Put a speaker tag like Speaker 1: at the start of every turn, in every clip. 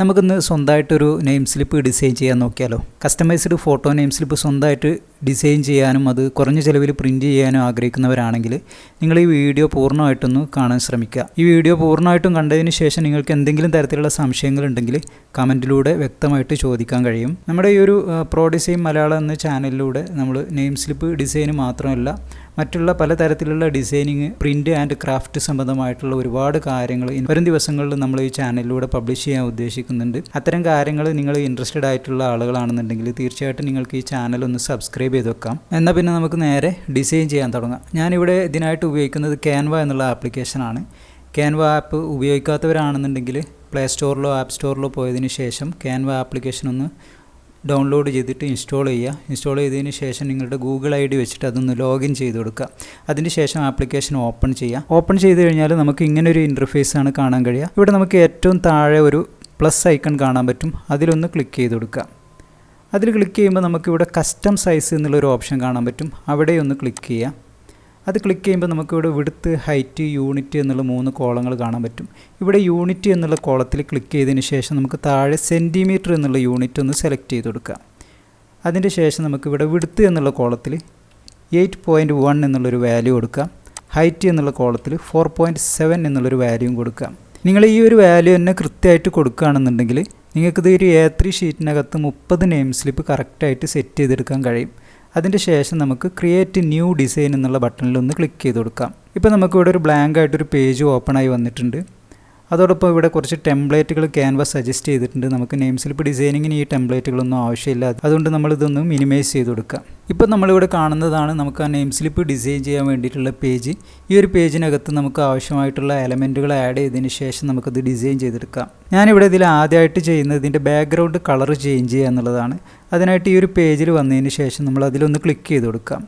Speaker 1: നമുക്കിന്ന് സ്വന്തമായിട്ടൊരു name slip design ചെയ്യാൻ നോക്കിയാലോ? കസ്റ്റമൈസ്ഡ് ഫോട്ടോ നെയിം സ്ലിപ്പ് സ്വന്തമായിട്ട് ഡിസൈൻ ചെയ്യാനും അത് കുറഞ്ഞ ചിലവിൽ പ്രിന്റ് ചെയ്യാനും ആഗ്രഹിക്കുന്നവരാണെങ്കിൽ നിങ്ങൾ ഈ വീഡിയോ പൂർണമായിട്ടൊന്ന് കാണാൻ ശ്രമിക്കുക. ഈ വീഡിയോ പൂർണമായിട്ടും കണ്ടതിന് ശേഷം നിങ്ങൾക്ക് എന്തെങ്കിലും തരത്തിലുള്ള സംശയങ്ങളുണ്ടെങ്കിൽ കമന്റിലൂടെ വ്യക്തമായിട്ട് ചോദിക്കാൻ കഴിയും. നമ്മുടെ ഈ ഒരു പ്രോ ഡിസൈൻ മലയാളം എന്ന ചാനലിലൂടെ നമ്മൾ നെയിം സ്ലിപ്പ് ഡിസൈന് മാത്രമല്ല മറ്റുള്ള പലതരത്തിലുള്ള ഡിസൈനിങ് പ്രിന്റ് ആൻഡ് ക്രാഫ്റ്റ് സംബന്ധമായിട്ടുള്ള ഒരുപാട് കാര്യങ്ങൾ വരും ദിവസങ്ങളിൽ നമ്മൾ ഈ ചാനലിലൂടെ പബ്ലിഷ് ചെയ്യാൻ ഉദ്ദേശിക്കുന്നുണ്ട്. അത്തരം കാര്യങ്ങൾ നിങ്ങൾ ഇൻട്രസ്റ്റഡ് ആയിട്ടുള്ള ആളുകളാണെന്നുണ്ടെങ്കിൽ തീർച്ചയായിട്ടും നിങ്ങൾക്ക് ഈ ചാനൽ ഒന്ന് സബ്സ്ക്രൈബ് ചെയ്ത് വെക്കാം. എന്നാൽ പിന്നെ നമുക്ക് നേരെ ഡിസൈൻ ചെയ്യാൻ തുടങ്ങാം. ഞാനിവിടെ ഇതിനായിട്ട് ഉപയോഗിക്കുന്നത് ക്യാൻവ എന്നുള്ള ആപ്ലിക്കേഷനാണ് ക്യാൻവ ആപ്പ് ഉപയോഗിക്കാത്തവരാണെന്നുണ്ടെങ്കിൽ പ്ലേ സ്റ്റോറിലോ ആപ്പ് സ്റ്റോറിലോ പോയതിനു ശേഷം ക്യാൻവ ആപ്ലിക്കേഷൻ ഒന്ന് ഡൗൺലോഡ് ചെയ്തിട്ട് ഇൻസ്റ്റാൾ ചെയ്യുക. ഇൻസ്റ്റാൾ ചെയ്തതിന് ശേഷം നിങ്ങളുടെ ഗൂഗിൾ ഐ ഡി വെച്ചിട്ട് അതൊന്ന് ലോഗിൻ ചെയ്ത് കൊടുക്കുക. അതിന് ശേഷം ആപ്ലിക്കേഷൻ ഓപ്പൺ ചെയ്യുക. ഓപ്പൺ ചെയ്ത് കഴിഞ്ഞാൽ നമുക്ക് ഇങ്ങനൊരു ഇന്റർഫേസ് ആണ് കാണാൻ കഴിയുക. ഇവിടെ നമുക്ക് ഏറ്റവും താഴെ ഒരു പ്ലസ് ഐക്കൺ കാണാൻ പറ്റും. അതിലൊന്ന് ക്ലിക്ക് ചെയ്ത് കൊടുക്കുക. അതിൽ ക്ലിക്ക് ചെയ്യുമ്പോൾ നമുക്കിവിടെ കസ്റ്റം സൈസ് എന്നുള്ളൊരു ഓപ്ഷൻ കാണാൻ പറ്റും. അവിടെ ഒന്ന് ക്ലിക്ക് ചെയ്യുക. അത് ക്ലിക്ക് ചെയ്യുമ്പോൾ നമുക്കിവിടെ വിടുത്ത് ഹൈറ്റ് യൂണിറ്റ് എന്നുള്ള മൂന്ന് കോളങ്ങൾ കാണാൻ പറ്റും. ഇവിടെ യൂണിറ്റ് എന്നുള്ള കോളത്തിൽ ക്ലിക്ക് ചെയ്തതിന് ശേഷം നമുക്ക് താഴെ സെന്റിമീറ്റർ എന്നുള്ള യൂണിറ്റ് ഒന്ന് സെലക്ട് ചെയ്ത് കൊടുക്കാം. അതിന്റെ ശേഷം നമുക്കിവിടെ വിടുത്ത് എന്നുള്ള കോളത്തിൽ എയ്റ്റ് പോയിന്റ് വൺ എന്നുള്ളൊരു വാല്യൂ കൊടുക്കാം. ഹൈറ്റ് എന്നുള്ള കോളത്തിൽ ഫോർ പോയിന്റ് സെവൻ എന്നുള്ളൊരു വാല്യൂയും കൊടുക്കാം. നിങ്ങൾ ഈ ഒരു വാല്യൂ തന്നെ കൃത്യമായിട്ട് കൊടുക്കുകയാണെന്നുണ്ടെങ്കിൽ നിങ്ങൾക്കിത് ഒരു എ ത്രീ ഷീറ്റിനകത്ത് മുപ്പത് നെയിം സ്ലിപ്പ് കറക്റ്റായിട്ട് സെറ്റ് ചെയ്തെടുക്കാൻ കഴിയും. അതിന്റെ ശേഷം നമുക്ക് ക്രിയേറ്റ് ന്യൂ ഡിസൈൻ എന്നുള്ള ബട്ടണിൽ ഒന്ന് ക്ലിക്ക് ചെയ്ത് കൊടുക്കാം. ഇപ്പോൾ നമുക്കിവിടെ ഒരു ബ്ലാങ്ക് ആയിട്ടൊരു പേജ് ഓപ്പൺ ആയി വന്നിട്ടുണ്ട്. അതോടൊപ്പം ഇവിടെ കുറച്ച് ടെംപ്ലേറ്റുകൾ ക്യാൻവാസ് സജസ്റ്റ് ചെയ്തിട്ടുണ്ട്. നമുക്ക് നെയിം സ്ലിപ്പ് ഡിസൈനിങ്ങിന് ഈ ടെംപ്ലേറ്റുകളൊന്നും ആവശ്യമില്ല. അതുകൊണ്ട് നമ്മൾ ഇതൊന്ന് മിനിമൈസ് ചെയ്ത് കൊടുക്കാം ഇപ്പോൾ നമ്മളിവിടെ കാണുന്നതാണ് നമുക്ക് ആ നെയിം സ്ലിപ്പ് ഡിസൈൻ ചെയ്യാൻ വേണ്ടിയിട്ടുള്ള പേജ് ഈ ഒരു പേജിനകത്ത് നമുക്ക് ആവശ്യമായിട്ടുള്ള എലമെന്റുകൾ ആഡ് ചെയ്തതിന് ശേഷം നമുക്കത് ഡിസൈൻ ചെയ്തെടുക്കാം. ഞാനിവിടെ ഇതിൽ ആദ്യമായിട്ട് ചെയ്യുന്നത് ഇതിന്റെ ബാക്ക്ഗ്രൗണ്ട് കളർ ചേഞ്ച് ചെയ്യുക എന്നുള്ളതാണ്. അതിനായിട്ട് ഈ ഒരു പേജിൽ വന്നതിന് ശേഷം നമ്മൾ അതിലൊന്ന് ക്ലിക്ക് ചെയ്ത് കൊടുക്കാം.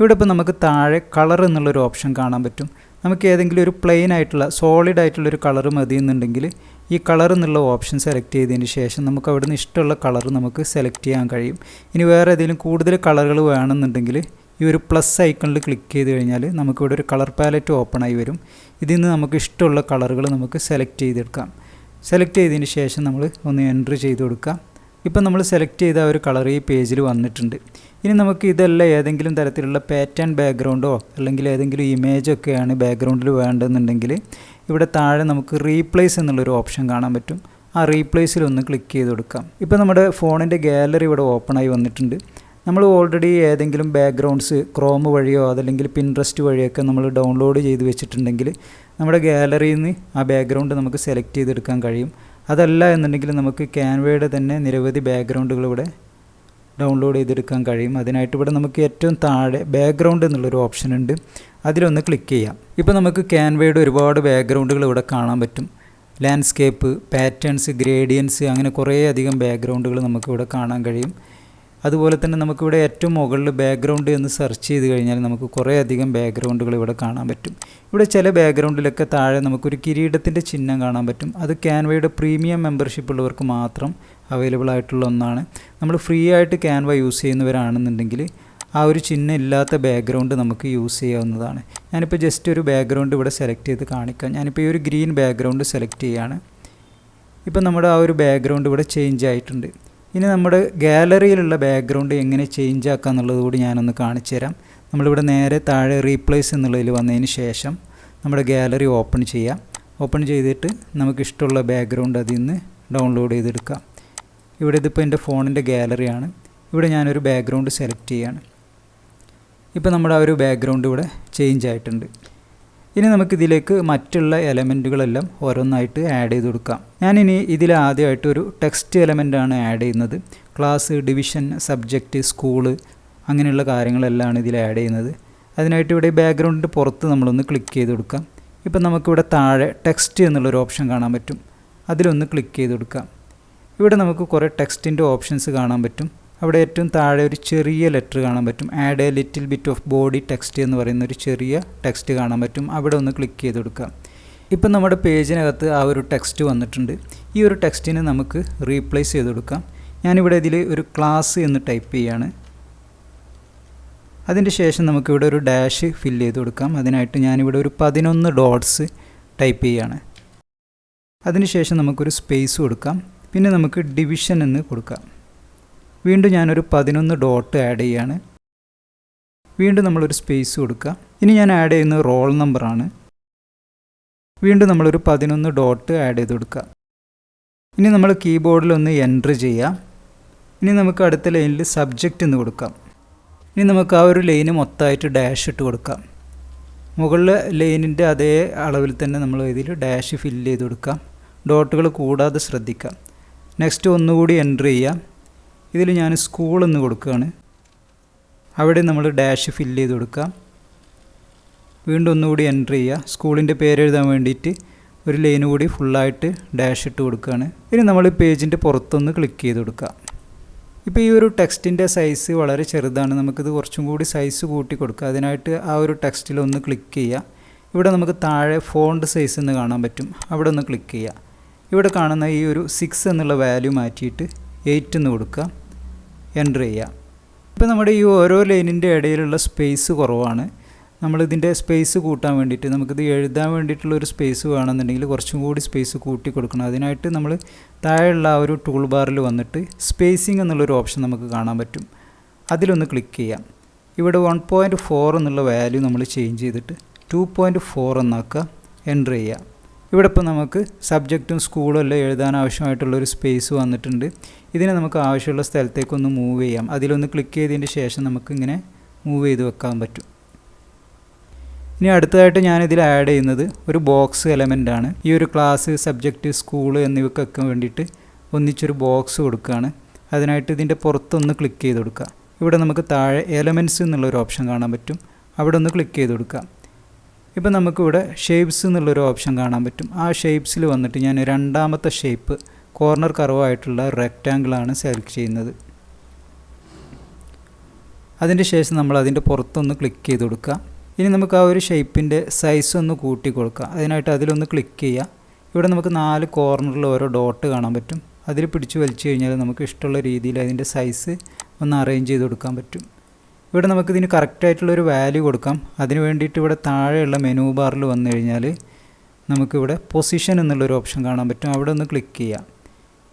Speaker 1: ഇവിടെ ഇപ്പോൾ നമുക്ക് താഴെ കളർ എന്നുള്ളൊരു ഓപ്ഷൻ കാണാൻ പറ്റും. നമുക്ക് ഏതെങ്കിലും ഒരു പ്ലെയിൻ ആയിട്ടുള്ള സോളിഡ് ആയിട്ടുള്ള ഒരു കളർ മതി എന്നുണ്ടെങ്കിൽ ഈ കളർ എന്നുള്ള ഓപ്ഷൻ സെലക്ട് ചെയ്തതിന് ശേഷം നമുക്ക് അവിടുന്ന് ഇഷ്ടമുള്ള കളർ നമുക്ക് സെലക്ട് ചെയ്യാൻ കഴിയും. ഇനി വേറെ ഏതെങ്കിലും കൂടുതൽ കളറുകൾ വേണമെന്നുണ്ടെങ്കിൽ ഈ ഒരു പ്ലസ് ഐക്കണിൽ ക്ലിക്ക് ചെയ്ത് കഴിഞ്ഞാൽ നമുക്കിവിടെ ഒരു കളർ പാലറ്റ് ഓപ്പൺ ആയി വരും. ഇതിൽ നിന്ന് നമുക്ക് ഇഷ്ടമുള്ള കളറുകൾ നമുക്ക് സെലക്ട് ചെയ്തെടുക്കാം. സെലക്ട് ചെയ്തതിന് ശേഷം നമ്മൾ ഒന്ന് എൻട്രി ചെയ്ത് കൊടുക്കാം. ഇപ്പം നമ്മൾ സെലക്ട് ചെയ്ത ഒരു കളർ ഈ പേജിൽ വന്നിട്ടുണ്ട്. ഇനി നമുക്ക് ഇതല്ല ഏതെങ്കിലും തരത്തിലുള്ള പാറ്റേൺ ബാക്ക്ഗ്രൗണ്ടോ അല്ലെങ്കിൽ ഏതെങ്കിലും ഇമേജൊക്കെയാണ് ബാക്ക്ഗ്രൗണ്ടിൽ വേണ്ടതെന്നുണ്ടെങ്കിൽ ഇവിടെ താഴെ നമുക്ക് റീപ്ലേസ് എന്നുള്ളൊരു ഓപ്ഷൻ കാണാൻ പറ്റും. ആ റീപ്ലേസിൽ ഒന്ന് ക്ലിക്ക് ചെയ്ത് കൊടുക്കാം. ഇപ്പോൾ നമ്മുടെ ഫോണിന്റെ ഗാലറി ഇവിടെ ഓപ്പണായി വന്നിട്ടുണ്ട്. നമ്മൾ ഓൾറെഡി ഏതെങ്കിലും ബാക്ക്ഗ്രൗണ്ട്സ് ക്രോം വഴിയോ അതല്ലെങ്കിൽ പിൻട്രസ്റ്റ് വഴിയൊക്കെ നമ്മൾ ഡൗൺലോഡ് ചെയ്ത് വെച്ചിട്ടുണ്ടെങ്കിൽ നമ്മുടെ ഗാലറിയിൽ നിന്ന് ആ ബാക്ക്ഗ്രൗണ്ട് നമുക്ക് സെലക്ട് ചെയ്തെടുക്കാൻ കഴിയും. അതല്ല എന്നുണ്ടെങ്കിൽ നമുക്ക് ക്യാൻവയുടെ തന്നെ നിരവധി ബാക്ക്ഗ്രൗണ്ടുകൾ ഇവിടെ ഡൗൺലോഡ് ചെയ്തെടുക്കാൻ കഴിയും. അതിനായിട്ട് ഇവിടെ നമുക്ക് ഏറ്റവും താഴെ ബാക്ക്ഗ്രൗണ്ട് എന്നുള്ളൊരു ഓപ്ഷൻ ഉണ്ട്. അതിലൊന്ന് ക്ലിക്ക് ചെയ്യാം. ഇപ്പോൾ നമുക്ക് ക്യാൻവയുടെ ഒരുപാട് ബാക്ക്ഗ്രൗണ്ടുകൾ ഇവിടെ കാണാൻ പറ്റും. ലാൻഡ്സ്കേപ്പ് പാറ്റേൺസ് ഗ്രേഡിയൻസ് അങ്ങനെ കുറേ അധികം ബാക്ക്ഗ്രൗണ്ടുകൾ നമുക്കിവിടെ കാണാൻ കഴിയും. അതുപോലെ തന്നെ നമുക്കിവിടെ ഏറ്റവും മുകളിൽ ബാക്ക്ഗ്രൗണ്ട് എന്ന് സെർച്ച് ചെയ്ത് കഴിഞ്ഞാൽ നമുക്ക് കുറേ അധികം ബാക്ക്ഗ്രൗണ്ടുകൾ ഇവിടെ കാണാൻ പറ്റും. ഇവിടെ ചില ബാക്ക്ഗ്രൗണ്ടിലൊക്കെ താഴെ നമുക്കൊരു കിരീടത്തിന്റെ ചിഹ്നം കാണാൻ പറ്റും. അത് ക്യാൻവയുടെ പ്രീമിയം മെമ്പർഷിപ്പ് ഉള്ളവർക്ക് മാത്രം അവൈലബിൾ ആയിട്ടുള്ള ഒന്നാണ്. നമ്മൾ ഫ്രീ ആയിട്ട് ക്യാൻവ യൂസ് ചെയ്യുന്നവരാണെന്നുണ്ടെങ്കിൽ ആ ഒരു ചിഹ്നം ഇല്ലാത്ത ബാക്ക്ഗ്രൗണ്ട് നമുക്ക് യൂസ് ചെയ്യാവുന്നതാണ്. ഞാനിപ്പോൾ ജസ്റ്റ് ഒരു ബാക്ക്ഗ്രൗണ്ട് ഇവിടെ സെലക്ട് ചെയ്ത് കാണിക്കാം. ഞാനിപ്പോൾ ഈ ഒരു ഗ്രീൻ ബാക്ക്ഗ്രൗണ്ട് സെലക്ട് ചെയ്യുകയാണ് ഇപ്പം നമ്മുടെ ആ ഒരു ബാക്ക്ഗ്രൗണ്ട് ഇവിടെ ചേഞ്ച് ആയിട്ടുണ്ട്. ഇനി നമ്മുടെ ഗാലറിയിലുള്ള ബാക്ക്ഗ്രൗണ്ട് എങ്ങനെ ചേഞ്ച് ആക്കുക എന്നുള്ളത് കൂടി ഞാനൊന്ന് കാണിച്ചു തരാം. നമ്മളിവിടെ നേരെ താഴെ റീപ്ലേസ് എന്നുള്ളതിൽ വന്നതിന് ശേഷം നമ്മുടെ ഗാലറി ഓപ്പൺ ചെയ്യാം. ഓപ്പൺ ചെയ്തിട്ട് നമുക്ക് ഇഷ്ടമുള്ള ബാക്ക്ഗ്രൗണ്ട് അതിൽ നിന്ന് ഡൗൺലോഡ് ചെയ്തെടുക്കാം. ഇവിടെ ഇതിപ്പോൾ എന്റെ ഫോണിന്റെ ഗാലറിയാണ്. ഇവിടെ ഞാനൊരു ബാക്ക്ഗ്രൗണ്ട് സെലക്ട് ചെയ്യാണ്. ഇപ്പോൾ നമ്മുടെ ആ ഒരു ബാക്ക്ഗ്രൗണ്ട് ഇവിടെ ചേഞ്ച് ആയിട്ടുണ്ട്. ഇനി നമുക്കിതിലേക്ക് മറ്റുള്ള എലമെന്റുകളെല്ലാം ഓരോന്നായിട്ട് ആഡ് ചെയ്ത് കൊടുക്കാം. ഞാനിനി ഇതിൽ ആദ്യമായിട്ട് ഒരു ടെക്സ്റ്റ് എലമെന്റാണ് ആഡ് ചെയ്യുന്നത്. ക്ലാസ് ഡിവിഷൻ സബ്ജക്റ്റ് സ്കൂൾ അങ്ങനെയുള്ള കാര്യങ്ങളെല്ലാം ഇതിൽ ആഡ് ചെയ്യുന്നത്. അതിനായിട്ട് ഇവിടെ ബാക്ക്ഗ്രൗണ്ടിന്റെ പുറത്ത് നമ്മളൊന്ന് ക്ലിക്ക് ചെയ്ത് കൊടുക്കാം. ഇപ്പം നമുക്കിവിടെ താഴെ ടെക്സ്റ്റ് എന്നുള്ളൊരു ഓപ്ഷൻ കാണാൻ പറ്റും. അതിലൊന്ന് ക്ലിക്ക് ചെയ്ത് കൊടുക്കാം. ഇവിടെ നമുക്ക് കുറേ ടെക്സ്റ്റിന്റെ ഓപ്ഷൻസ് കാണാൻ പറ്റും. അവിടെ ഏറ്റവും താഴെ ഒരു ചെറിയ ലെറ്റർ കാണാൻ പറ്റും. Add a little bit of body text എന്ന് പറയുന്ന ഒരു ചെറിയ ടെക്സ്റ്റ് കാണാൻ പറ്റും. അവിടെ ഒന്ന് ക്ലിക്ക് ചെയ്ത് കൊടുക്കാം ഇപ്പം നമ്മുടെ പേജിനകത്ത് ആ ഒരു ടെക്സ്റ്റ് വന്നിട്ടുണ്ട്. ഈ ഒരു ടെക്സ്റ്റിനെ നമുക്ക് റീപ്ലേസ് ചെയ്ത് കൊടുക്കാം. ഞാനിവിടെ ഇതിൽ ഒരു ക്ലാസ് എന്ന് ടൈപ്പ് ചെയ്യാണ്. അതിന്റെ ശേഷം നമുക്കിവിടെ ഒരു ഡാഷ് ഫിൽ ചെയ്ത് കൊടുക്കാം. അതിനായിട്ട് ഞാനിവിടെ ഒരു പതിനൊന്ന് ഡോട്ട്സ് ടൈപ്പ് ചെയ്യാണ്. അതിനുശേഷം നമുക്കൊരു സ്പേസ് കൊടുക്കാം. പിന്നെ നമുക്ക് ഡിവിഷൻ എന്ന് കൊടുക്കാം. വീണ്ടും ഞാനൊരു പതിനൊന്ന് ഡോട്ട് ആഡ് ചെയ്യാണ്. വീണ്ടും നമ്മളൊരു സ്പേസ് കൊടുക്കുക. ഇനി ഞാൻ ആഡ് ചെയ്യുന്ന റോൾ നമ്പറാണ് വീണ്ടും നമ്മളൊരു പതിനൊന്ന് ഡോട്ട് ആഡ് ചെയ്ത് കൊടുക്കുക. ഇനി നമ്മൾ കീബോർഡിൽ ഒന്ന് എന്റർ ചെയ്യാം ഇനി നമുക്ക് അടുത്ത ലൈനിൽ സബ്ജക്റ്റ് എന്ന് കൊടുക്കാം. ഇനി നമുക്ക് ആ ഒരു ലൈന് മൊത്തമായിട്ട് ഡാഷ് ഇട്ട് കൊടുക്കാം. മുകളിലെ ലൈനിന്റെ അതേ അളവിൽ തന്നെ നമ്മൾ ഇതിൽ ഡാഷ് ഫില്ല് ചെയ്ത് കൊടുക്കാം. ഡോട്ടുകൾ കൂടാതെ ശ്രദ്ധിക്കാം. നെക്സ്റ്റ് ഒന്നുകൂടി എന്റർ ചെയ്യാം ഇതിൽ ഞാൻ സ്കൂൾ എന്ന് കൊടുക്കുകയാണ്. അവിടെ നമ്മൾ ഡാഷ് ഫില്ല് ചെയ്ത് കൊടുക്കാം വീണ്ടും ഒന്നുകൂടി എന്റർ ചെയ്യുക. സ്കൂളിന്റെ പേര് എഴുതാൻ വേണ്ടിയിട്ട് ഒരു ലൈന് കൂടി ഫുള്ളായിട്ട് ഡാഷ് ഇട്ട് കൊടുക്കുകയാണ്. ഇനി നമ്മൾ പേജിന്റെ പുറത്തൊന്ന് ക്ലിക്ക് ചെയ്ത് കൊടുക്കുക. ഇപ്പോൾ ഈ ഒരു ടെക്സ്റ്റിന്റെ സൈസ് വളരെ ചെറുതാണ്. നമുക്കിത് കുറച്ചും കൂടി സൈസ് കൂട്ടി കൊടുക്കുക. അതിനായിട്ട് ആ ഒരു ടെക്സ്റ്റിൽ ഒന്ന് ക്ലിക്ക് ചെയ്യുക. ഇവിടെ നമുക്ക് താഴെ ഫോണ്ട് സൈസ് എന്ന് കാണാൻ പറ്റും. അവിടെ ഒന്ന് ക്ലിക്ക് ചെയ്യുക. ഇവിടെ കാണുന്ന ഈ ഒരു സിക്സ് എന്നുള്ള വാല്യൂ മാറ്റിയിട്ട് എയ്റ്റ് എന്ന് കൊടുക്കുക എന്റർ ചെയ്യുക. ഇപ്പോൾ നമ്മുടെ ഈ ഓരോ ലൈനിന്റെ ഇടയിലുള്ള സ്പേസ് കുറവാണ്. നമ്മളിതിന്റെ സ്പേസ് കൂട്ടാൻ വേണ്ടിയിട്ട് നമുക്കിത് എഴുതാൻ വേണ്ടിയിട്ടുള്ള ഒരു സ്പേസ് വേണമെന്നുണ്ടെങ്കിൽ കുറച്ചും കൂടി സ്പേസ് കൂട്ടി കൊടുക്കണം. അതിനായിട്ട് നമ്മൾ താഴെയുള്ള ആ ഒരു ടൂൾ ബാറിൽ വന്നിട്ട് സ്പേസിംഗ് എന്നുള്ളൊരു ഓപ്ഷൻ നമുക്ക് കാണാൻ പറ്റും. അതിലൊന്ന് ക്ലിക്ക് ചെയ്യാം. ഇവിടെ വൺ പോയിന്റ് ഫോർ എന്നുള്ള വാല്യൂ നമ്മൾ ചേഞ്ച് ചെയ്തിട്ട് ടു പോയിന്റ് ഫോർ എന്നാക്കുക എന്റർ ചെയ്യുക. ഇവിടെ ഇപ്പോൾ നമുക്ക് സബ്ജക്റ്റും സ്കൂളും എല്ലാം എഴുതാൻ ആവശ്യമായിട്ടുള്ള ഒരു സ്പേസ് വന്നിട്ടുണ്ട്. ഇതിനെ നമുക്ക് ആവശ്യമുള്ള സ്ഥലത്തേക്കൊന്ന് മൂവ് ചെയ്യാം. അതിലൊന്ന് ക്ലിക്ക് ചെയ്തതിന് ശേഷം നമുക്ക് ഇങ്ങനെ മൂവ് ചെയ്ത് വെക്കാൻ പറ്റും. ഇനി അടുത്തതായിട്ട് ഞാനിതിൽ ആഡ് ചെയ്യുന്നത് ഒരു ബോക്സ് എലമെന്റ് ആണ്. ഈ ഒരു ക്ലാസ് സബ്ജക്റ്റ് സ്കൂൾ എന്നിവയ്ക്കൊക്കെ വേണ്ടിയിട്ട് ഒന്നിച്ചൊരു ബോക്സ് കൊടുക്കുകയാണ്. അതിനായിട്ട് ഇതിന്റെ പുറത്തൊന്ന് ക്ലിക്ക് ചെയ്ത് കൊടുക്കുക. ഇവിടെ നമുക്ക് താഴെ എലമെന്റ്സ് എന്നുള്ളൊരു ഓപ്ഷൻ കാണാൻ പറ്റും. അവിടെ ഒന്ന് ക്ലിക്ക് ചെയ്ത് കൊടുക്കുക. ഇപ്പം നമുക്കിവിടെ ഷേപ്സ് എന്നുള്ളൊരു ഓപ്ഷൻ കാണാൻ പറ്റും. ആ ഷേപ്സിൽ വന്നിട്ട് ഞാൻ രണ്ടാമത്തെ ഷേപ്പ് കോർണർ കർവായിട്ടുള്ള റെക്റ്റാങ്കിളാണ് സെലക്ട് ചെയ്യുന്നത്. അതിന്റെ ശേഷം നമ്മൾ അതിന്റെ പുറത്തൊന്ന് ക്ലിക്ക് ചെയ്ത് കൊടുക്കുക. ഇനി നമുക്ക് ആ ഒരു ഷേപ്പിന്റെ സൈസ് ഒന്ന് കൂട്ടി കൊടുക്കുക അതിനായിട്ട് അതിലൊന്ന് ക്ലിക്ക് ചെയ്യുക. ഇവിടെ നമുക്ക് നാല് കോർണറിൽ ഓരോ ഡോട്ട് കാണാൻ പറ്റും. അതിൽ പിടിച്ച് വലിച്ചു കഴിഞ്ഞാൽ നമുക്ക് ഇഷ്ടമുള്ള രീതിയിൽ അതിന്റെ സൈസ് ഒന്ന് അറേഞ്ച് ചെയ്ത് കൊടുക്കാൻ പറ്റും. ഇവിടെ നമുക്ക് നമുക്കിതിന് കറക്റ്റായിട്ടുള്ളൊരു വാല്യൂ കൊടുക്കാം. അതിന് വേണ്ടിയിട്ട് ഇവിടെ താഴെയുള്ള മെനു ബാറിൽ വന്നു കഴിഞ്ഞാൽ നമുക്കിവിടെ പൊസിഷൻ എന്നുള്ളൊരു ഓപ്ഷൻ കാണാൻ പറ്റും. അവിടെ ഒന്ന് ക്ലിക്ക് ചെയ്യാം.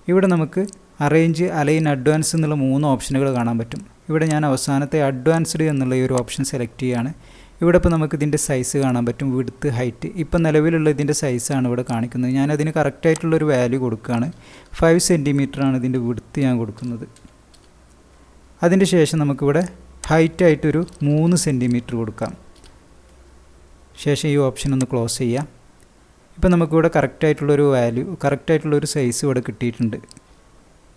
Speaker 1: ഇവിടെ നമുക്ക് അറേഞ്ച് അലൈൻ അഡ്വാൻസ് എന്നുള്ള മൂന്ന് ഓപ്ഷനുകൾ കാണാൻ പറ്റും. ഇവിടെ ഞാൻ അവസാനത്തെ അഡ്വാൻസ്ഡ് എന്നുള്ള ഈ ഒരു ഓപ്ഷൻ സെലക്ട് ചെയ്യുകയാണ് ഇവിടെ ഇപ്പോൾ നമുക്ക് ഇതിന്റെ സൈസ് കാണാൻ പറ്റും. വിടുത്ത് ഹൈറ്റ് ഇപ്പം നിലവിലുള്ള ഇതിന്റെ സൈസാണ് ഇവിടെ കാണിക്കുന്നത്. ഞാൻ അതിന് കറക്റ്റായിട്ടുള്ളൊരു വാല്യൂ കൊടുക്കുകയാണ്. ഫൈവ് ആണ് ഇതിന്റെ വിടുത്ത് ഞാൻ കൊടുക്കുന്നത്. അതിന്റെ ശേഷം നമുക്കിവിടെ ഹൈറ്റായിട്ടൊരു മൂന്ന് സെന്റിമീറ്റർ കൊടുക്കാം. ശേഷം ഈ ഓപ്ഷൻ ഒന്ന് ക്ലോസ് ചെയ്യാം. ഇപ്പം നമുക്കിവിടെ കറക്റ്റായിട്ടുള്ളൊരു വാല്യൂ കറക്റ്റായിട്ടുള്ളൊരു സൈസ് ഇവിടെ കിട്ടിയിട്ടുണ്ട്.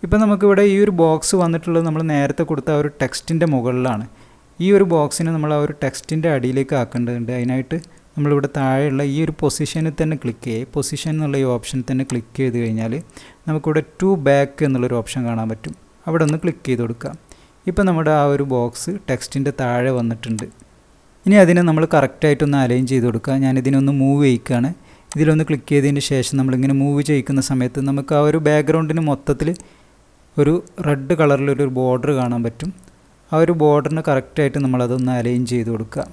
Speaker 1: ഇപ്പം നമുക്കിവിടെ ഈ ഒരു ബോക്സ് വന്നിട്ടുള്ളത് നമ്മൾ നേരത്തെ കൊടുത്ത ഒരു ടെക്സ്റ്റിന്റെ മുകളിലാണ്. ഈ ഒരു ബോക്സിനെ നമ്മൾ ആ ഒരു ടെക്സ്റ്റിന്റെ അടിയിലേക്ക് ആക്കേണ്ടതുണ്ട്. അതിനായിട്ട് നമ്മളിവിടെ താഴെയുള്ള ഈ ഒരു പൊസിഷനിൽ തന്നെ ക്ലിക്ക് ചെയ്യുക. പൊസിഷൻ എന്നുള്ള ഈ ഓപ്ഷൻ തന്നെ ക്ലിക്ക് ചെയ്ത് കഴിഞ്ഞാൽ നമുക്കിവിടെ ടു ബാക്ക് എന്നുള്ളൊരു ഓപ്ഷൻ കാണാൻ പറ്റും. അവിടെ ഒന്ന് ക്ലിക്ക് ചെയ്ത് കൊടുക്കാം. ഇപ്പോൾ നമ്മുടെ ആ ഒരു ബോക്സ് ടെക്സ്റ്റിന്റെ താഴെ വന്നിട്ടുണ്ട്. ഇനി അതിനെ നമ്മൾ കറക്റ്റായിട്ടൊന്ന് അലൈൻ ചെയ്ത് കൊടുക്കുക. ഞാനിതിനൊന്ന് മൂവ് ചെയ്യിക്കുകയാണ്. ഇതിലൊന്ന് ക്ലിക്ക് ചെയ്തതിന് ശേഷം നമ്മളിങ്ങനെ മൂവ് ചെയ്യിക്കുന്ന സമയത്ത് നമുക്ക് ആ ഒരു ബാക്ക്ഗ്രൗണ്ടിന് മൊത്തത്തിൽ ഒരു റെഡ് കളറിലൊരു ബോർഡർ കാണാൻ പറ്റും. ആ ഒരു ബോർഡറിന് കറക്റ്റായിട്ട് നമ്മളതൊന്ന് അലൈൻ ചെയ്ത് കൊടുക്കുക.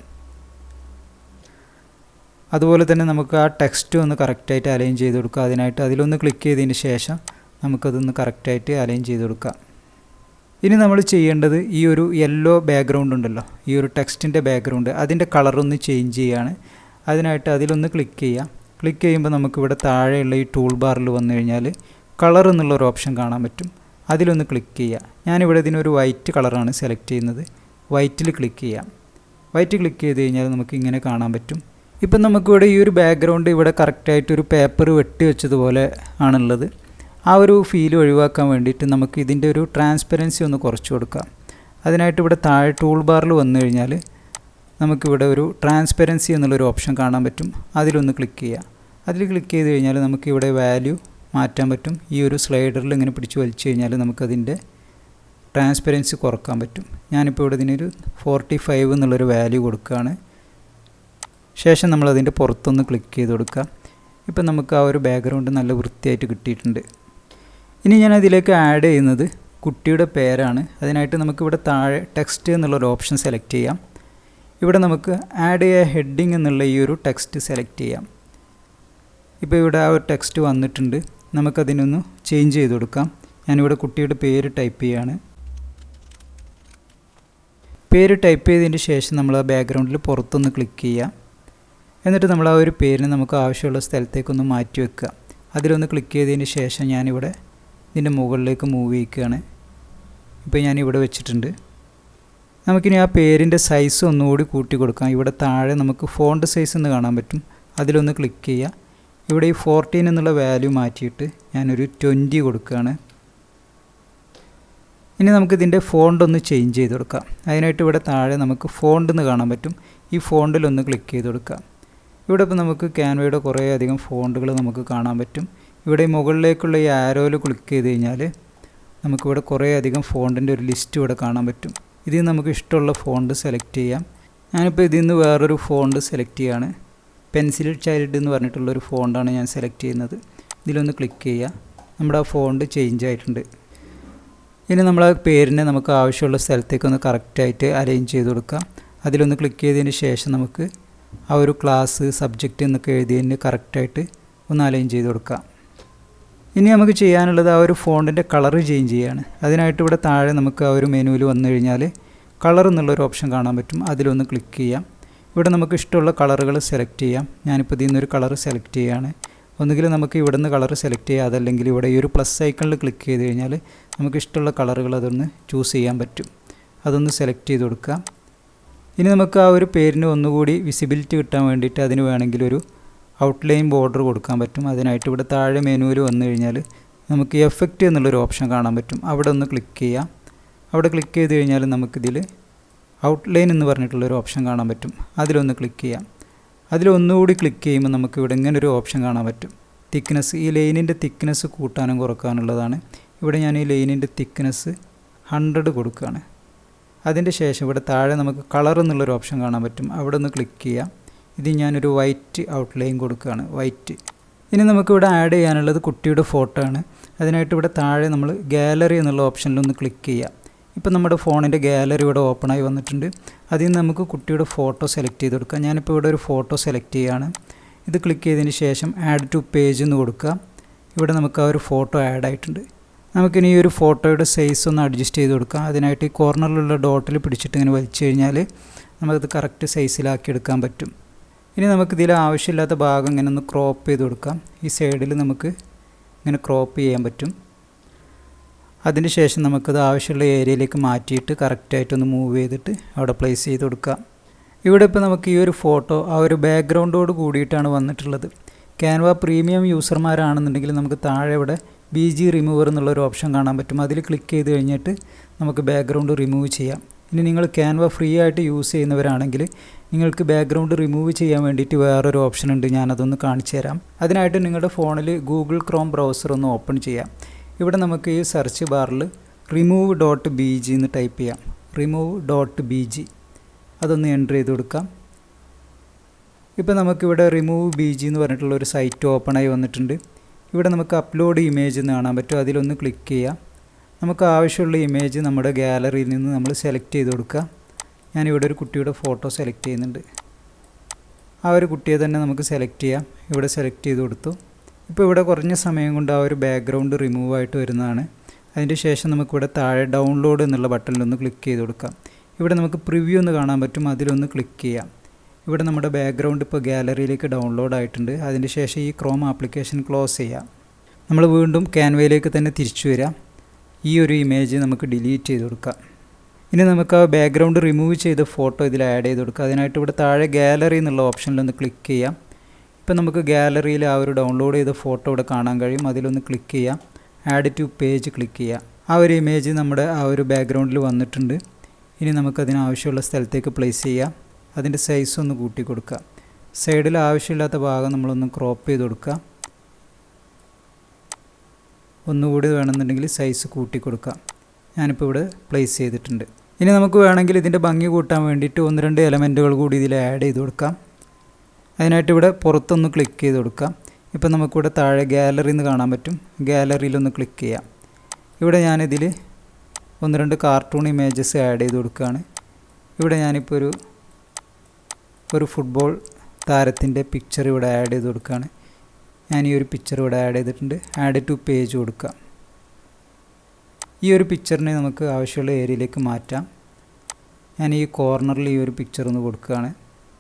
Speaker 1: അതുപോലെ തന്നെ നമുക്ക് ആ ടെക്സ്റ്റ് ഒന്ന് കറക്റ്റായിട്ട് അലൈൻ ചെയ്ത് കൊടുക്കുക. അതിനായിട്ട് അതിലൊന്ന് ക്ലിക്ക് ചെയ്തതിന് ശേഷം നമുക്കതൊന്ന് കറക്റ്റായിട്ട് അലൈൻ ചെയ്ത് കൊടുക്കുക ഇനി നമ്മൾ ചെയ്യേണ്ടത് ഈ ഒരു യെല്ലോ ബാക്ക്ഗ്രൗണ്ട് ഉണ്ടല്ലോ. ഈ ഒരു ടെക്സ്റ്റിന്റെ ബാക്ക്ഗ്രൗണ്ട് അതിന്റെ കളറൊന്ന് ചേഞ്ച് ചെയ്യാണ്. അതിനായിട്ട് അതിലൊന്ന് ക്ലിക്ക് ചെയ്യാം. ക്ലിക്ക് ചെയ്യുമ്പോൾ നമുക്കിവിടെ താഴെയുള്ള ഈ ടൂൾ ബാറിൽ വന്നു കഴിഞ്ഞാൽ കളർ എന്നുള്ള ഒരു ഓപ്ഷൻ കാണാൻ പറ്റും. അതിലൊന്ന് ക്ലിക്ക് ചെയ്യുക ഞാനിവിടെ ഇതിനൊരു വൈറ്റ് കളറാണ് സെലക്ട് ചെയ്യുന്നത്. വൈറ്റിൽ ക്ലിക്ക് ചെയ്യാം. വൈറ്റ് ക്ലിക്ക് ചെയ്ത് കഴിഞ്ഞാൽ നമുക്ക് ഇങ്ങനെ കാണാൻ പറ്റും. ഇപ്പം നമുക്കിവിടെ ഈ ഒരു ബാക്ക്ഗ്രൗണ്ട് ഇവിടെ കറക്റ്റായിട്ട് ഒരു പേപ്പർ വെട്ടി വെച്ചതുപോലെ ആണുള്ളത്. ആ ഒരു ഫീൽ ഒഴിവാക്കാൻ വേണ്ടിയിട്ട് നമുക്ക് ഇതിന്റെ ഒരു ട്രാൻസ്പെറൻസി ഒന്ന് കുറച്ച് കൊടുക്കാം. അതിനായിട്ട് ഇവിടെ താഴെ ടൂൾ ബാറിൽ വന്നു കഴിഞ്ഞാൽ നമുക്കിവിടെ ഒരു ട്രാൻസ്പെറൻസി എന്നുള്ളൊരു ഓപ്ഷൻ കാണാൻ പറ്റും. അതിലൊന്ന് ക്ലിക്ക് ചെയ്യുക അതിൽ ക്ലിക്ക് ചെയ്ത് കഴിഞ്ഞാൽ നമുക്കിവിടെ വാല്യൂ മാറ്റാൻ പറ്റും. ഈ ഒരു സ്ലൈഡറിൽ ഇങ്ങനെ പിടിച്ച് വലിച്ചു കഴിഞ്ഞാൽ നമുക്കതിന്റെ ട്രാൻസ്പെറൻസി കുറയ്ക്കാൻ പറ്റും. ഞാനിപ്പോൾ ഇവിടെ ഇതിനൊരു ഫോർട്ടി ഫൈവ് എന്നുള്ളൊരു വാല്യൂ കൊടുക്കുകയാണ്. ശേഷം നമ്മളതിന്റെ പുറത്തൊന്ന് ക്ലിക്ക് ചെയ്ത് കൊടുക്കുക ഇപ്പം നമുക്ക് ആ ഒരു ബാക്ക്ഗ്രൗണ്ട് നല്ല വൃത്തിയായിട്ട് കിട്ടിയിട്ടുണ്ട്. ഇനി ഞാൻ അതിലേക്ക് ആഡ് ചെയ്യുന്നത് കുട്ടിയുടെ പേരാണ്. അതിനായിട്ട് നമുക്ക് ഇവിടെ താഴെ ടെക്സ്റ്റ് എന്നുള്ളൊരു ഓപ്ഷൻ സെലക്ട് ചെയ്യാം. ഇവിടെ നമുക്ക് ആഡ് എ ഹെഡിങ് എന്നുള്ള ഈ ഒരു ടെക്സ്റ്റ് സെലക്ട് ചെയ്യാം. ഇപ്പോൾ ഇവിടെ ആ ഒരു ടെക്സ്റ്റ് വന്നിട്ടുണ്ട്. നമുക്കതിനൊന്ന് ചേഞ്ച് ചെയ്ത് കൊടുക്കാം. ഞാനിവിടെ കുട്ടിയുടെ പേര് ടൈപ്പ് ചെയ്യാണ്. പേര് ടൈപ്പ് ചെയ്തതിന് ശേഷം നമ്മൾ ആ ബാക്ക്ഗ്രൗണ്ടിൽ പുറത്തൊന്ന് ക്ലിക്ക് ചെയ്യാം. എന്നിട്ട് നമ്മൾ ആ ഒരു പേരിന് നമുക്ക് ആവശ്യമുള്ള സ്ഥലത്തേക്കൊന്ന് മാറ്റി വെക്കുക. അതിലൊന്ന് ക്ലിക്ക് ചെയ്തതിന് ശേഷം ഞാനിവിടെ ഇതിന്റെ മുകളിലേക്ക് മൂവ് ചെയ്യിക്കുകയാണ്. ഇപ്പോൾ ഞാൻ ഇവിടെ വെച്ചിട്ടുണ്ട്. നമുക്കിനി ആ പേരിന്റെ സൈസ് ഒന്നുകൂടി കൂട്ടി കൊടുക്കാം ഇവിടെ താഴെ നമുക്ക് ഫോണ്ട് സൈസ് എന്ന് കാണാൻ പറ്റും. അതിലൊന്ന് ക്ലിക്ക് ചെയ്യുക. ഇവിടെ ഈ ഫോർട്ടീൻ എന്നുള്ള വാല്യൂ മാറ്റിയിട്ട് ഞാനൊരു ട്വന്റി കൊടുക്കുകയാണ്. ഇനി നമുക്ക് ഇതിന്റെ ഫോണ്ട് ഒന്ന് ചേഞ്ച് ചെയ്ത് കൊടുക്കാം. അതിനായിട്ട് ഇവിടെ താഴെ നമുക്ക് ഫോണ്ട് എന്ന് കാണാൻ പറ്റും. ഈ ഫോണ്ടിലൊന്ന് ക്ലിക്ക് ചെയ്ത് കൊടുക്കാം. ഇവിടെ ഇപ്പോൾ നമുക്ക് ക്യാൻവയുടെ കുറേ അധികം ഫോണ്ടുകൾ നമുക്ക് കാണാൻ പറ്റും. ഇവിടെ മുകളിലേക്കുള്ള ഈ ആരോയിൽ ക്ലിക്ക് ചെയ്ത് കഴിഞ്ഞാൽ നമുക്കിവിടെ കുറേ അധികം ഫോണ്ടിന്റെ ഒരു ലിസ്റ്റ് ഇവിടെ കാണാൻ പറ്റും. ഇതിൽ നമുക്ക് ഇഷ്ടമുള്ള ഫോണ്ട് സെലക്ട് ചെയ്യാം. ഞാനിപ്പോൾ ഇതിൽ നിന്ന് വേറൊരു ഫോണ്ട് സെലക്ട് ചെയ്യാണ്. പെൻസിൽ ചൈൽഡ് എന്ന് പറഞ്ഞിട്ടുള്ളൊരു ഫോണ്ടാണ് ഞാൻ സെലക്ട് ചെയ്യുന്നത്. ഇതിലൊന്ന് ക്ലിക്ക് ചെയ്യുക നമ്മുടെ ആ ഫോണ്ട് ചേഞ്ച് ആയിട്ടുണ്ട്. ഇനി നമ്മൾ ആ പേരിനെ നമുക്ക് ആവശ്യമുള്ള സ്ഥലത്തേക്കൊന്ന് കറക്റ്റായിട്ട് അറേഞ്ച് ചെയ്ത് കൊടുക്കാം. അതിലൊന്ന് ക്ലിക്ക് ചെയ്തതിന് ശേഷം നമുക്ക് ആ ഒരു ക്ലാസ് സബ്ജക്റ്റ് എന്നൊക്കെ എഴുതിയതിന് കറക്റ്റായിട്ട് ഒന്ന് അലൈൻ ചെയ്ത് കൊടുക്കാം. ഇനി നമുക്ക് ചെയ്യാനുള്ളത് ആ ഒരു ഫോണ്ടിന്റെ കളർ ചേഞ്ച് ചെയ്യാണ്. അതിനായിട്ട് ഇവിടെ താഴെ നമുക്ക് ആ ഒരു മെനുവിൽ വന്നു കഴിഞ്ഞാൽ കളർ എന്നുള്ളൊരു ഓപ്ഷൻ കാണാൻ പറ്റും. അതിലൊന്ന് ക്ലിക്ക് ചെയ്യാം. ഇവിടെ നമുക്ക് ഇഷ്ടമുള്ള കളറുകൾ സെലക്ട് ചെയ്യാം. ഞാനിപ്പോൾ ഇതിൽ നിന്നൊരു കളർ സെലക്ട് ചെയ്യുകയാണ്. ഒന്നുകിൽ നമുക്ക് ഇവിടെ നിന്ന് കളർ സെലക്ട് ചെയ്യാം. അതല്ലെങ്കിൽ ഇവിടെ ഈ ഒരു പ്ലസ് ഐക്കണിൽ ക്ലിക്ക് ചെയ്ത് കഴിഞ്ഞാൽ നമുക്ക് ഇഷ്ടമുള്ള കളറുകൾ അതൊന്ന് ചൂസ് ചെയ്യാൻ പറ്റും. അതൊന്ന് സെലക്ട് ചെയ്ത് കൊടുക്കാം. ഇനി നമുക്ക് ആ ഒരു പേരിന് ഒന്നുകൂടി വിസിബിലിറ്റി കിട്ടാൻ വേണ്ടിയിട്ട് അതിന് വേണമെങ്കിൽ ഒരു ഔട്ട്ലൈൻ ബോർഡർ കൊടുക്കാൻ പറ്റും. അതിനായിട്ട് ഇവിടെ താഴെ മെനുവിൽ വന്നു കഴിഞ്ഞാൽ നമുക്ക് എഫക്റ്റ് എന്നുള്ളൊരു ഓപ്ഷൻ കാണാൻ പറ്റും. അവിടെ ഒന്ന് ക്ലിക്ക് ചെയ്യാം. അവിടെ ക്ലിക്ക് ചെയ്ത് കഴിഞ്ഞാൽ നമുക്കിതിൽ ഔട്ട്ലൈൻ എന്ന് പറഞ്ഞിട്ടുള്ളൊരു ഓപ്ഷൻ കാണാൻ പറ്റും. അതിലൊന്ന് ക്ലിക്ക് ചെയ്യാം. അതിലൊന്നുകൂടി ക്ലിക്ക് ചെയ്യുമ്പോൾ നമുക്ക് ഇവിടെ ഇങ്ങനെ ഒരു ഓപ്ഷൻ കാണാൻ പറ്റും. തിക്നെസ് ഈ ലൈനിന്റെ തിക്നെസ് കൂട്ടാനും കുറക്കാനുള്ളതാണ്. ഇവിടെ ഞാൻ ഈ ലൈനിന്റെ തിക്നെസ് ഹൺഡ്രഡ് കൊടുക്കുകയാണ് അതിന്റെ ശേഷം ഇവിടെ താഴെ നമുക്ക് കളർ എന്നുള്ളൊരു ഓപ്ഷൻ കാണാൻ പറ്റും. അവിടെ ഒന്ന് ക്ലിക്ക് ചെയ്യാം. ഇത് ഞാനൊരു വൈറ്റ് ഔട്ട്ലൈൻ കൊടുക്കുകയാണ്. വൈറ്റ് ഇനി നമുക്കിവിടെ ആഡ് ചെയ്യാനുള്ളത് കുട്ടിയുടെ ഫോട്ടോ ആണ്. അതിനായിട്ട് ഇവിടെ താഴെ നമ്മൾ ഗാലറി എന്നുള്ള ഓപ്ഷനിലൊന്ന് ക്ലിക്ക് ചെയ്യാം ഇപ്പം നമ്മുടെ ഫോണിന്റെ ഗാലറി ഇവിടെ ഓപ്പണായി വന്നിട്ടുണ്ട്. അതിൽ നിന്ന് നമുക്ക് കുട്ടിയുടെ ഫോട്ടോ സെലക്ട് ചെയ്ത് കൊടുക്കാം. ഞാനിപ്പോൾ ഇവിടെ ഒരു ഫോട്ടോ സെലക്ട് ചെയ്യുകയാണ്. ഇത് ക്ലിക്ക് ചെയ്തതിന് ശേഷം ആഡ് ടു പേജ് എന്ന് കൊടുക്കുക. ഇവിടെ നമുക്ക് ആ ഒരു ഫോട്ടോ ആഡ് ആയിട്ടുണ്ട്. നമുക്കിനി ഈ ഒരു ഫോട്ടോയുടെ സൈസ് ഒന്ന് അഡ്ജസ്റ്റ് ചെയ്ത് കൊടുക്കാം. അതിനായിട്ട് ഈ കോർണറിലുള്ള ഡോട്ടിൽ പിടിച്ചിട്ട് ഇങ്ങനെ വലിച്ചു കഴിഞ്ഞാൽ നമുക്കത് കറക്റ്റ് സൈസിലാക്കി എടുക്കാൻ പറ്റും. ഇനി നമുക്ക് ഇതിൽ ആവശ്യമില്ലാത്ത ഭാഗം ഇങ്ങനെ ഒന്ന് ക്രോപ്പ് ചെയ്ത് കൊടുക്കാം. ഈ സൈഡിൽ നമുക്ക് ഇങ്ങനെ ക്രോപ്പ് ചെയ്യാൻ പറ്റും. അതിന് ശേഷം നമുക്കത് ആവശ്യമുള്ള ഏരിയയിലേക്ക് മാറ്റിയിട്ട് കറക്റ്റായിട്ടൊന്ന് മൂവ് ചെയ്തിട്ട് അവിടെ പ്ലേസ് ചെയ്ത് കൊടുക്കാം ഇവിടെ ഇപ്പോൾ നമുക്ക് ഈ ഒരു ഫോട്ടോ ആ ഒരു ബാക്ക്ഗ്രൗണ്ടോട് കൂടിയിട്ടാണ് വന്നിട്ടുള്ളത്. ക്യാൻവ പ്രീമിയം യൂസർമാരാണെന്നുണ്ടെങ്കിൽ നമുക്ക് താഴെ ഇവിടെ ബി ജി റിമൂവർ എന്നുള്ളൊരു ഓപ്ഷൻ കാണാൻ പറ്റും. അതിൽ ക്ലിക്ക് ചെയ്ത് കഴിഞ്ഞിട്ട് നമുക്ക് ബാക്ക്ഗ്രൗണ്ട് റിമൂവ് ചെയ്യാം. ഇനി നിങ്ങൾ ക്യാൻവ ഫ്രീ ആയിട്ട് യൂസ് ചെയ്യുന്നവരാണെങ്കിൽ നിങ്ങൾക്ക് ബാക്ക്ഗ്രൗണ്ട് റിമൂവ് ചെയ്യാൻ വേണ്ടിയിട്ട് വേറൊരു ഓപ്ഷൻ ഉണ്ട്. ഞാനതൊന്ന് കാണിച്ചു തരാം. അതിനായിട്ട് നിങ്ങളുടെ ഫോണിൽ ഗൂഗിൾ ക്രോം ബ്രൗസർ ഒന്ന് ഓപ്പൺ ചെയ്യാം. ഇവിടെ നമുക്ക് ഈ സെർച്ച് ബാറിൽ റിമൂവ് ഡോട്ട് ബി ജി എന്ന് ടൈപ്പ് ചെയ്യാം. റിമൂവ് ഡോട്ട് ബി ജി അതൊന്ന് എന്റർ ചെയ്ത് കൊടുക്കാം. ഇപ്പോൾ നമുക്കിവിടെ റിമൂവ് ബി ജി എന്ന് പറഞ്ഞിട്ടുള്ള ഒരു സൈറ്റ് ഓപ്പണായി വന്നിട്ടുണ്ട്. ഇവിടെ നമുക്ക് അപ്ലോഡ് ഇമേജ് എന്ന് കാണാൻ പറ്റും. അതിലൊന്ന് ക്ലിക്ക് ചെയ്യാം. നമുക്ക് ആവശ്യമുള്ള ഇമേജ് നമ്മുടെ ഗാലറിയിൽ നിന്ന് നമ്മൾ സെലക്ട് ചെയ്ത് കൊടുക്കുക. ഞാനിവിടെ ഒരു കുട്ടിയുടെ ഫോട്ടോ സെലക്ട് ചെയ്യുന്നുണ്ട്. ആ ഒരു കുട്ടിയെ തന്നെ നമുക്ക് സെലക്ട് ചെയ്യാം. ഇവിടെ സെലക്ട് ചെയ്ത് കൊടുത്തു. ഇപ്പോൾ ഇവിടെ കുറഞ്ഞ സമയം കൊണ്ട് ആ ഒരു ബാക്ക്ഗ്രൗണ്ട് റിമൂവ് ആയിട്ട് വരുന്നതാണ്. അതിന്റെ ശേഷം നമുക്കിവിടെ താഴെ ഡൗൺലോഡ് എന്നുള്ള ബട്ടണിലൊന്ന് ക്ലിക്ക് ചെയ്ത് കൊടുക്കാം. ഇവിടെ നമുക്ക് പ്രിവ്യൂ ഒന്ന് കാണാൻ പറ്റും. അതിലൊന്ന് ക്ലിക്ക് ചെയ്യാം. ഇവിടെ നമ്മുടെ ബാക്ക്ഗ്രൗണ്ട് ഇപ്പോൾ ഗാലറിയിലേക്ക് ഡൗൺലോഡ് ആയിട്ടുണ്ട്. അതിന്റെ ശേഷം ഈ ക്രോം ആപ്ലിക്കേഷൻ ക്ലോസ് ചെയ്യാം. നമ്മൾ വീണ്ടും ക്യാൻവയിലേക്ക് തന്നെ തിരിച്ചു വരാം. ഈ ഒരു ഇമേജ് നമുക്ക് ഡിലീറ്റ് ചെയ്ത് കൊടുക്കാം. ഇനി നമുക്ക് ആ ബാക്ക്ഗ്രൗണ്ട് റിമൂവ് ചെയ്ത ഫോട്ടോ ഇതിൽ ആഡ് ചെയ്ത് കൊടുക്കാം. അതിനായിട്ട് ഇവിടെ താഴെ ഗാലറി എന്നുള്ള ഓപ്ഷനിലൊന്ന് ക്ലിക്ക് ചെയ്യാം. ഇപ്പം നമുക്ക് ഗാലറിയിൽ ആ ഒരു ഡൗൺലോഡ് ചെയ്ത ഫോട്ടോ ഇവിടെ കാണാൻ കഴിയും. അതിലൊന്ന് ക്ലിക്ക് ചെയ്യാം. ആഡ് ടു പേജ് ക്ലിക്ക് ചെയ്യാം. ആ ഒരു ഇമേജ് നമ്മുടെ ആ ഒരു ബാക്ക്ഗ്രൗണ്ടിൽ വന്നിട്ടുണ്ട്. ഇനി നമുക്കതിന് ആവശ്യമുള്ള സ്ഥലത്തേക്ക് പ്ലേസ് ചെയ്യാം. അതിന്റെ സൈസ് ഒന്ന് കൂട്ടി കൊടുക്കുക സൈഡിൽ ആവശ്യമില്ലാത്ത ഭാഗം നമ്മളൊന്ന് ക്രോപ്പ് ചെയ്ത് കൊടുക്കുക ഒന്നുകൂടി വേണമെന്നുണ്ടെങ്കിൽ സൈസ് കൂട്ടി കൊടുക്കാം. ഞാനിപ്പോൾ ഇവിടെ പ്ലേസ് ചെയ്തിട്ടുണ്ട്. ഇനി നമുക്ക് വേണമെങ്കിൽ ഇതിന്റെ ഭംഗി കൂട്ടാൻ വേണ്ടിയിട്ട് ഒന്ന് രണ്ട് എലമെന്റുകൾ കൂടി ഇതിൽ ആഡ് ചെയ്ത് കൊടുക്കാം. അതിനായിട്ട് ഇവിടെ പുറത്തൊന്ന് ക്ലിക്ക് ചെയ്ത് കൊടുക്കാം. ഇപ്പം നമുക്കിവിടെ താഴെ ഗാലറി എന്ന് കാണാൻ പറ്റും. ഗാലറിയിലൊന്ന് ക്ലിക്ക് ചെയ്യാം. ഇവിടെ ഞാനിതിൽ ഒന്ന് രണ്ട് കാർട്ടൂൺ ഇമേജസ് ആഡ് ചെയ്ത് കൊടുക്കുകയാണ്. ഇവിടെ ഞാനിപ്പോൾ ഒരു ഒരു ഫുട്ബോൾ താരത്തിന്റെ പിക്ചർ ഇവിടെ ആഡ് ചെയ്ത് കൊടുക്കുകയാണ്. ഞാൻ ഈ ഒരു പിക്ചർ ഇവിടെ ആഡ് ചെയ്തിട്ടുണ്ട്. ആഡ് ടു പേജ് കൊടുക്കുക ഈ ഒരു പിക്ചറിനെ നമുക്ക് ആവശ്യമുള്ള ഏരിയയിലേക്ക് മാറ്റാം. ഞാൻ ഈ കോർണറിൽ ഈ ഒരു പിക്ചർ ഒന്ന് കൊടുക്കുകയാണ്.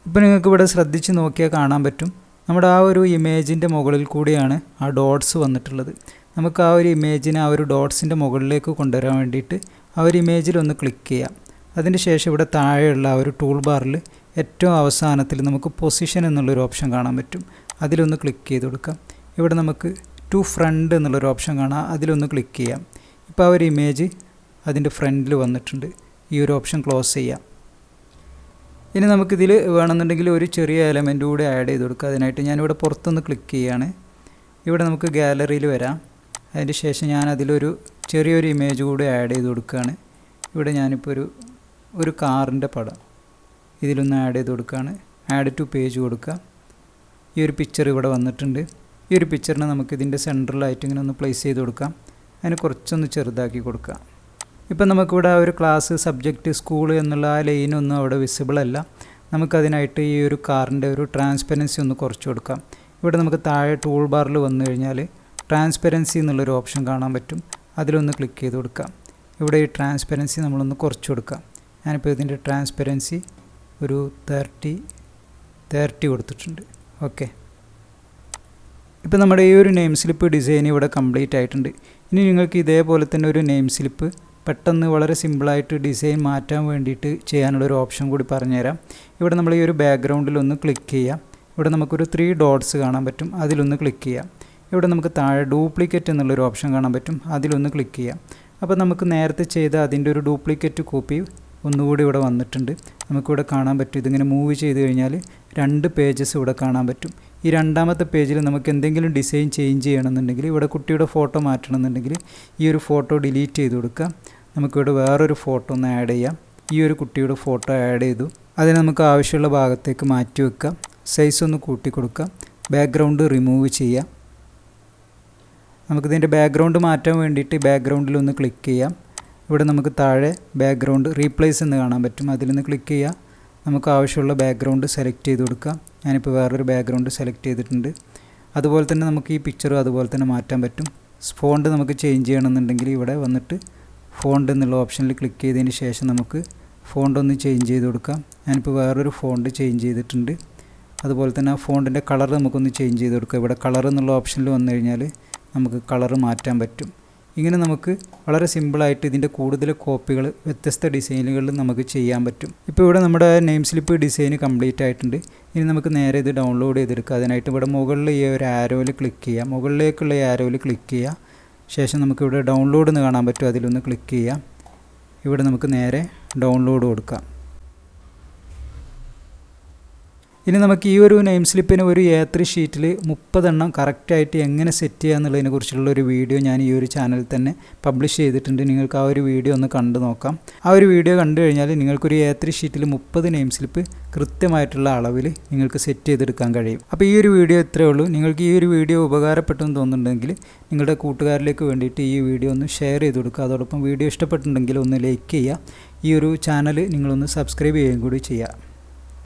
Speaker 1: ഇപ്പോൾ നിങ്ങൾക്ക് ഇവിടെ ശ്രദ്ധിച്ച് നോക്കിയാൽ കാണാൻ പറ്റും. നമ്മുടെ ആ ഒരു ഇമേജിന്റെ മുകളിൽ കൂടിയാണ് ആ ഡോട്ട്സ് വന്നിട്ടുള്ളത്. നമുക്ക് ആ ഒരു ഇമേജിനെ ആ ഒരു ഡോട്ട്സിന്റെ മുകളിലേക്ക് കൊണ്ടുവരാൻ വേണ്ടിയിട്ട് ആ ഒരു ഇമേജിൽ ഒന്ന് ക്ലിക്ക് ചെയ്യാം. അതിന് ശേഷം ഇവിടെ താഴെയുള്ള ആ ഒരു ടൂൾ ബാറിൽ ഏറ്റവും അവസാനത്തിൽ നമുക്ക് പൊസിഷൻ എന്നുള്ളൊരു ഓപ്ഷൻ കാണാൻ പറ്റും. അതിലൊന്ന് ക്ലിക്ക് ചെയ്ത് കൊടുക്കാം. ഇവിടെ നമുക്ക് ടു ഫ്രണ്ട് എന്നുള്ളൊരു ഓപ്ഷൻ കാണാം. അതിലൊന്ന് ക്ലിക്ക് ചെയ്യാം. ഇപ്പോൾ ആ ഒരു ഇമേജ് അതിന്റെ ഫ്രണ്ടിൽ വന്നിട്ടുണ്ട്. ഈ ഒരു ഓപ്ഷൻ ക്ലോസ് ചെയ്യാം. ഇനി നമുക്കിതിൽ വേണമെന്നുണ്ടെങ്കിൽ ഒരു ചെറിയ എലമെന്റ് കൂടി ആഡ് ചെയ്ത് കൊടുക്കുക അതിനായിട്ട് ഞാനിവിടെ പുറത്തൊന്ന് ക്ലിക്ക് ചെയ്യുകയാണ്. ഇവിടെ നമുക്ക് ഗാലറിയിൽ വരാം. അതിന് ശേഷം ഞാൻ അതിലൊരു ചെറിയൊരു ഇമേജ് കൂടി ആഡ് ചെയ്ത് കൊടുക്കുകയാണ്. ഇവിടെ ഞാനിപ്പോൾ ഒരു ഒരു കാറിന്റെ പടം ഇതിലൊന്ന് ആഡ് ചെയ്ത് കൊടുക്കുകയാണ്. ആഡ് ടു പേജ് കൊടുക്കുക. ഈ ഒരു പിക്ചർ ഇവിടെ വന്നിട്ടുണ്ട്. ഈ ഒരു പിക്ചറിനെ നമുക്ക് ഇതിന്റെ സെന്ററിലായിട്ട് ഇങ്ങനെ ഒന്ന് പ്ലേസ് ചെയ്ത് കൊടുക്കാം. അതിന് കുറച്ചൊന്ന് ചെറുതാക്കി കൊടുക്കാം. ഇപ്പം നമുക്കിവിടെ ആ ഒരു ക്ലാസ് സബ്ജക്റ്റ് സ്കൂൾ എന്നുള്ള ആ ലൈനൊന്നും അവിടെ വിസിബിൾ അല്ല. നമുക്കതിനായിട്ട് ഈ ഒരു കാറിന്റെ ഒരു ട്രാൻസ്പെറൻസി ഒന്ന് കുറച്ച് കൊടുക്കാം. ഇവിടെ നമുക്ക് താഴെ ടൂൾ ബാറിൽ വന്നു കഴിഞ്ഞാൽ ട്രാൻസ്പെറൻസി എന്നുള്ളൊരു ഓപ്ഷൻ കാണാൻ പറ്റും. അതിലൊന്ന് ക്ലിക്ക് ചെയ്ത് കൊടുക്കാം. ഇവിടെ ഈ ട്രാൻസ്പെറൻസി നമ്മളൊന്ന് കുറച്ച് കൊടുക്കാം. ഞാനിപ്പോൾ ഇതിന്റെ ട്രാൻസ്പെറൻസി ഒരു തേർട്ടി തേർട്ടി കൊടുത്തിട്ടുണ്ട്. ഓക്കെ. ഇപ്പോൾ നമ്മുടെ ഈ ഒരു നെയിം സ്ലിപ്പ് ഡിസൈൻ ഇവിടെ കംപ്ലീറ്റ് ആയിട്ടുണ്ട്. ഇനി നിങ്ങൾക്ക് ഇതേപോലെ തന്നെ ഒരു നെയിം സ്ലിപ്പ് പെട്ടെന്ന് വളരെ സിമ്പിളായിട്ട് ഡിസൈൻ മാറ്റാൻ വേണ്ടിയിട്ട് ചെയ്യാനുള്ള ഒരു ഓപ്ഷൻ കൂടി പറഞ്ഞുതരാം. ഇവിടെ നമ്മൾ ഈ ഒരു ബാക്ക്ഗ്രൗണ്ടിൽ ഒന്ന് ക്ലിക്ക് ചെയ്യാം. ഇവിടെ നമുക്കൊരു ത്രീ ഡോട്ട്സ് കാണാൻ പറ്റും. അതിലൊന്ന് ക്ലിക്ക് ചെയ്യാം. ഇവിടെ നമുക്ക് താഴെ ഡ്യൂപ്ലിക്കേറ്റ് എന്നുള്ളൊരു ഓപ്ഷൻ കാണാൻ പറ്റും. അതിലൊന്ന് ക്ലിക്ക് ചെയ്യാം. അപ്പോൾ നമുക്ക് നേരത്തെ ചെയ്ത അതിന്റെ ഒരു ഡ്യൂപ്ലിക്കേറ്റ് കോപ്പി ഒന്നുകൂടി ഇവിടെ വന്നിട്ടുണ്ട്. നമുക്കിവിടെ കാണാൻ പറ്റും. ഇതിങ്ങനെ മൂവ് ചെയ്ത് കഴിഞ്ഞാൽ രണ്ട് പേജസ് ഇവിടെ കാണാൻ പറ്റും. ഈ രണ്ടാമത്തെ പേജിൽ നമുക്ക് എന്തെങ്കിലും ഡിസൈൻ ചേഞ്ച് ചെയ്യണമെന്നുണ്ടെങ്കിൽ ഇവിടെ കുട്ടിയുടെ ഫോട്ടോ മാറ്റണമെന്നുണ്ടെങ്കിൽ ഈ ഒരു ഫോട്ടോ ഡിലീറ്റ് ചെയ്ത് കൊടുക്കുക നമുക്കിവിടെ വേറൊരു ഫോട്ടോ ഒന്ന് ആഡ് ചെയ്യാം. ഈ ഒരു കുട്ടിയുടെ ഫോട്ടോ ആഡ് ചെയ്തു. അതിനെ നമുക്ക് ആവശ്യമുള്ള ഭാഗത്തേക്ക് മാറ്റി വെക്കാം. സൈസ് ഒന്ന് കൂട്ടി കൊടുക്കാം. ബാക്ക്ഗ്രൗണ്ട് റിമൂവ് ചെയ്യാം. നമുക്കിതിന്റെ ബാക്ക്ഗ്രൗണ്ട് മാറ്റാൻ വേണ്ടിയിട്ട് ബാക്ക്ഗ്രൗണ്ടിൽ ഒന്ന് ക്ലിക്ക് ചെയ്യാം. ഇവിടെ നമുക്ക് താഴെ ബാക്ക്ഗ്രൗണ്ട് റീപ്ലേസ് എന്ന് കാണാൻ പറ്റും. അതിൽ ക്ലിക്ക് ചെയ്യുക നമുക്ക് ആവശ്യമുള്ള ബാക്ക്ഗ്രൗണ്ട് സെലക്ട് ചെയ്ത് കൊടുക്കാം. ഞാനിപ്പോൾ വേറൊരു ബാക്ക്ഗ്രൗണ്ട് സെലക്ട് ചെയ്തിട്ടുണ്ട്. അതുപോലെ തന്നെ നമുക്ക് ഈ പിക്ചറും അതുപോലെ തന്നെ മാറ്റാൻ പറ്റും. ഫോണ്ട് നമുക്ക് ചേഞ്ച് ചെയ്യണമെന്നുണ്ടെങ്കിൽ ഇവിടെ വന്നിട്ട് ഫോണ്ട് എന്നുള്ള ഓപ്ഷനിൽ ക്ലിക്ക് ചെയ്തതിന് ശേഷം നമുക്ക് ഫോണ്ട് ഒന്ന് ചേഞ്ച് ചെയ്ത് കൊടുക്കാം. ഞാനിപ്പോൾ വേറൊരു ഫോണ്ട് ചേഞ്ച് ചെയ്തിട്ടുണ്ട്. അതുപോലെ തന്നെ ആ ഫോണ്ടിന്റെ കളർ നമുക്കൊന്ന് ചേഞ്ച് ചെയ്ത് കൊടുക്കാം. ഇവിടെ കളർ എന്നുള്ള ഓപ്ഷനിൽ വന്നു കഴിഞ്ഞാൽ നമുക്ക് കളർ മാറ്റാൻ പറ്റും. ഇങ്ങനെ നമുക്ക് വളരെ സിമ്പിളായിട്ട് ഇതിന്റെ കൂടുതൽ കോപ്പികൾ വ്യത്യസ്ത ഡിസൈനുകളിൽ നമുക്ക് ചെയ്യാൻ പറ്റും. ഇപ്പോൾ ഇവിടെ നമ്മുടെ നെയിം സ്ലിപ്പ് ഡിസൈൻ കംപ്ലീറ്റ് ആയിട്ടുണ്ട്. ഇനി നമുക്ക് നേരെ ഇത് ഡൗൺലോഡ് ചെയ്തെടുക്കുക അതിനായിട്ട് ഇവിടെ മുകളിൽ ഈ ഒരു ആരോയിൽ ക്ലിക്ക് ചെയ്യാം മുകളിലേക്കുള്ള ഈ ആരോയിൽ ക്ലിക്ക് ചെയ്യുക. ശേഷം നമുക്കിവിടെ ഡൗൺലോഡ് എന്ന് കാണാൻ പറ്റും. അതിലൊന്ന് ക്ലിക്ക് ചെയ്യാം ഇവിടെ നമുക്ക് നേരെ ഡൗൺലോഡ് കൊടുക്കാം. ഇനി നമുക്ക് ഈ ഒരു നെയിം സ്ലിപ്പിന് ഒരു എ ത്രീ ഷീറ്റിൽ മുപ്പതെണ്ണം കറക്റ്റായിട്ട് എങ്ങനെ സെറ്റ് ചെയ്യുക എന്നുള്ളതിനെ കുറിച്ചുള്ള ഒരു വീഡിയോ ഞാൻ ഈ ഒരു ചാനലിൽ തന്നെ പബ്ലിഷ് ചെയ്തിട്ടുണ്ട്. നിങ്ങൾക്ക് ആ ഒരു വീഡിയോ ഒന്ന് കണ്ടു നോക്കാം. ആ ഒരു വീഡിയോ കണ്ടു കഴിഞ്ഞാൽ നിങ്ങൾക്കൊരു എ ത്രീ ഷീറ്റിൽ മുപ്പത് നെയിം സ്ലിപ്പ് കൃത്യമായിട്ടുള്ള അളവിൽ നിങ്ങൾക്ക് സെറ്റ് ചെയ്തെടുക്കാൻ കഴിയും. അപ്പോൾ ഈ ഒരു വീഡിയോ ഇത്രയേ ഉള്ളൂ. നിങ്ങൾക്ക് ഈ ഒരു വീഡിയോ ഉപകാരപ്പെട്ടെന്ന് തോന്നുന്നുണ്ടെങ്കിൽ നിങ്ങളുടെ കൂട്ടുകാരിലേക്ക് വേണ്ടിയിട്ട് ഈ വീഡിയോ ഒന്ന് ഷെയർ ചെയ്ത് കൊടുക്കുക. അതോടൊപ്പം വീഡിയോ ഇഷ്ടപ്പെട്ടിട്ടുണ്ടെങ്കിൽ ഒന്ന് ലൈക്ക് ചെയ്യുക. ഈ ഒരു ചാനൽ നിങ്ങളൊന്ന് സബ്സ്ക്രൈബ് ചെയ്യുകയും കൂടി ചെയ്യുക.